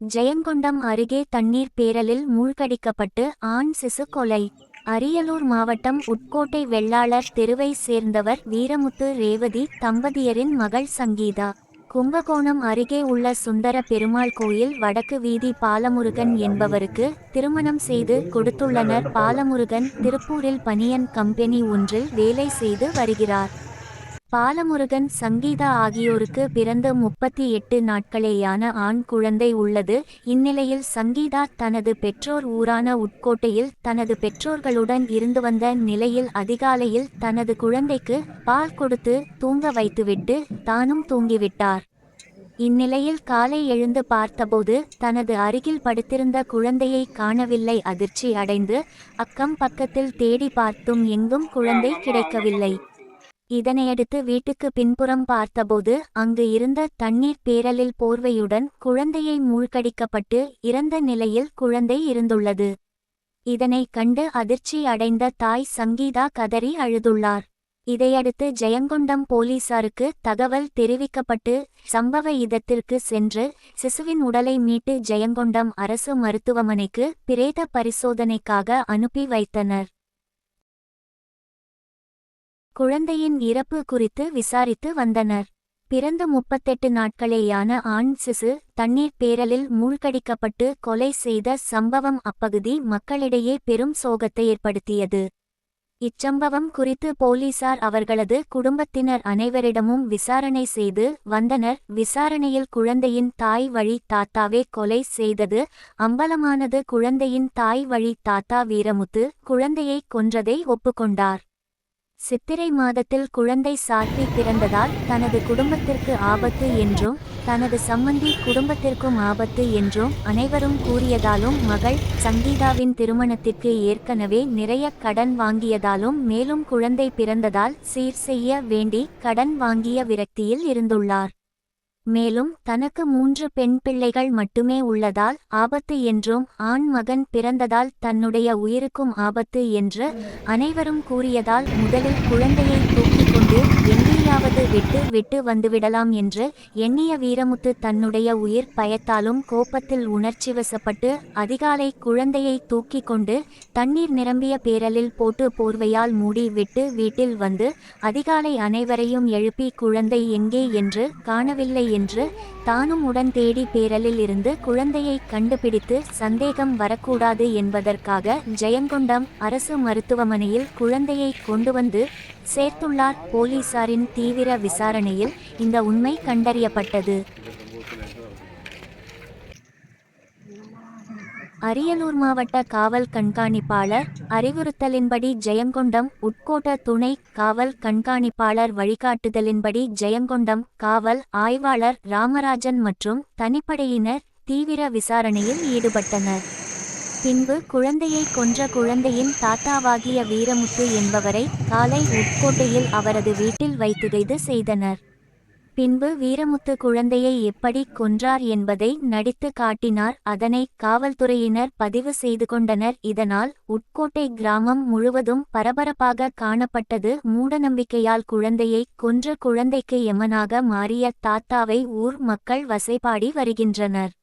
ஜெயங்கொண்டம் அருகே தண்ணீர் பேரலில் மூழ்கடிக்கப்பட்டு ஆண் சிசு கொலை. அரியலூர் மாவட்டம் உட்கோட்டை வெள்ளாளர் தெருவை சேர்ந்தவர் வீரமுத்து ரேவதி தம்பதியரின் மகள் சங்கீதா. கும்பகோணம் அருகே உள்ள சுந்தர பெருமாள் கோயில் வடக்கு வீதி பாலமுருகன் என்பவருக்கு திருமணம் செய்து கொடுத்துள்ளனர். பாலமுருகன் திருப்பூரில் பனியன் கம்பெனி ஒன்றில் வேலை செய்து வருகிறார். பாலமுருகன் சங்கீதா ஆகியோருக்கு பிறந்த முப்பத்தி எட்டு நாட்களேயான ஆண் குழந்தை உள்ளது. இந்நிலையில் சங்கீதா தனது பெற்றோர் ஊரான உட்கோட்டையில் தனது பெற்றோர்களுடன் இருந்து வந்த நிலையில் அதிகாலையில் தனது குழந்தைக்கு பால் கொடுத்து தூங்க வைத்துவிட்டு தானும் தூங்கிவிட்டார். இந்நிலையில் காலை எழுந்து பார்த்தபோது தனது அருகில் படுத்திருந்த குழந்தையை காணவில்லை. அதிர்ச்சி அடைந்து அக்கம் பக்கத்தில் தேடி பார்த்தும் எங்கும் குழந்தை கிடைக்கவில்லை. இதனையடுத்து வீட்டுக்கு பின்புறம் பார்த்தபோது அங்கு இருந்த தண்ணீர் பேரலில் போர்வையுடன் குழந்தையை மூழ்கடிக்கப்பட்டு இறந்த நிலையில் குழந்தை இருந்துள்ளது. இதனை கண்டு அதிர்ச்சி அடைந்த தாய் சங்கீதா கதறி அழுதுள்ளார். இதையடுத்து ஜெயங்கொண்டம் போலீசாருக்கு தகவல் தெரிவிக்கப்பட்டு சம்பவ இடத்திற்கு சென்று சிசுவின் உடலை மீட்டு ஜெயங்கொண்டம் அரசு மருத்துவமனைக்கு பிரேத பரிசோதனைக்காக அனுப்பி வைத்தனர். குழந்தையின் இறப்பு குறித்து விசாரித்து வந்தனர். பிறந்த முப்பத்தெட்டு நாட்களேயான ஆண் சிசு தண்ணீர் பேரலில் மூழ்கடிக்கப்பட்டு கொலை செய்த சம்பவம் அப்பகுதி மக்களிடையே பெரும் சோகத்தை ஏற்படுத்தியது. இச்சம்பவம் குறித்து போலீசார் அவர்களது குடும்பத்தினர் அனைவரிடமும் விசாரணை செய்து வந்தனர். விசாரணையில் குழந்தையின் தாய் வழி தாத்தாவே கொலை செய்தது. அம்பலமானது குழந்தையின் தாய் வழி தாத்தா வீரமுத்து குழந்தையை கொன்றதை ஒப்புக்கொண்டார். சித்திரை மாதத்தில் குழந்தை சாத்தி பிறந்ததால் தனது குடும்பத்திற்கு ஆபத்து என்றும் தனது சம்மந்தி குடும்பத்திற்கும் ஆபத்து என்றும் அனைவரும் கூறியதாலும் மகள் சங்கீதாவின் திருமணத்திற்கு ஏற்கனவே நிறைய கடன் வாங்கியதாலும் மேலும் குழந்தை பிறந்ததால் சீர் செய்ய வேண்டி கடன் வாங்கிய விரக்தியில் இருந்துள்ளார். மேலும் தனக்கு மூன்று பெண் பிள்ளைகள் மட்டுமே உள்ளதால் ஆபத்து என்றும் ஆண் மகன் பிறந்ததால் தன்னுடைய உயிருக்கும் ஆபத்து என்று அனைவரும் கூறியதால் முதலில் குழந்தையை தூக்கிக் கொண்டு எங்கேயாவது விட்டு விட்டு வந்துவிடலாம் என்று எண்ணிய வீரமுத்து தன்னுடைய உயிர் பயத்தாலும் கோபத்தில் உணர்ச்சிவசப்பட்டு அதிகாலை குழந்தையை தூக்கி கொண்டு தண்ணீர் நிரம்பிய பேரலில் போட்டு போர்வையால் மூடி விட்டு வீட்டில் வந்து அதிகாலை அனைவரையும் எழுப்பி குழந்தை எங்கே என்று காணவில்லை என்று தானும் உடன் தேடி பேரலில் இருந்து குழந்தையை கண்டுபிடித்து சந்தேகம் வரக்கூடாது என்பதற்காக ஜெயங்கொண்டம் அரசு மருத்துவமனையில் குழந்தையை கொண்டு வந்து சேர்த்துள்ளார் போலீசாரின் தீவிர விசாரணையில் இந்த உண்மை கண்டறியப்பட்டது. அரியலூர் மாவட்ட காவல் கண்காணிப்பாளர் அறிவுறுத்தலின்படி ஜெயங்கொண்டம் உட்கோட்ட துணை காவல் கண்காணிப்பாளர் வழிகாட்டுதலின்படி ஜெயங்கொண்டம் காவல் ஆய்வாளர் ராமராஜன் மற்றும் தனிப்படையினர் தீவிர விசாரணையில் ஈடுபட்டனர். பின்பு குழந்தையை கொன்ற குழந்தையின் தாத்தாவாகிய வீரமுத்து என்பவரை காலை உட்கோட்டையில் அவரது வீட்டில் வைத்து கைது செய்தனர். பின்பு வீரமுத்து குழந்தையை எப்படி கொன்றார் என்பதை நடித்து காட்டினார். அதனை காவல்துறையினர் பதிவு செய்து கொண்டனர். இதனால் உட்கோட்டை கிராமம் முழுவதும் பரபரப்பாக காணப்பட்டது. மூடநம்பிக்கையால் குழந்தையை கொன்ற குழந்தைக்கு எமனாக மாறிய தாத்தாவை ஊர் மக்கள் வசைபாடி வருகின்றனர்.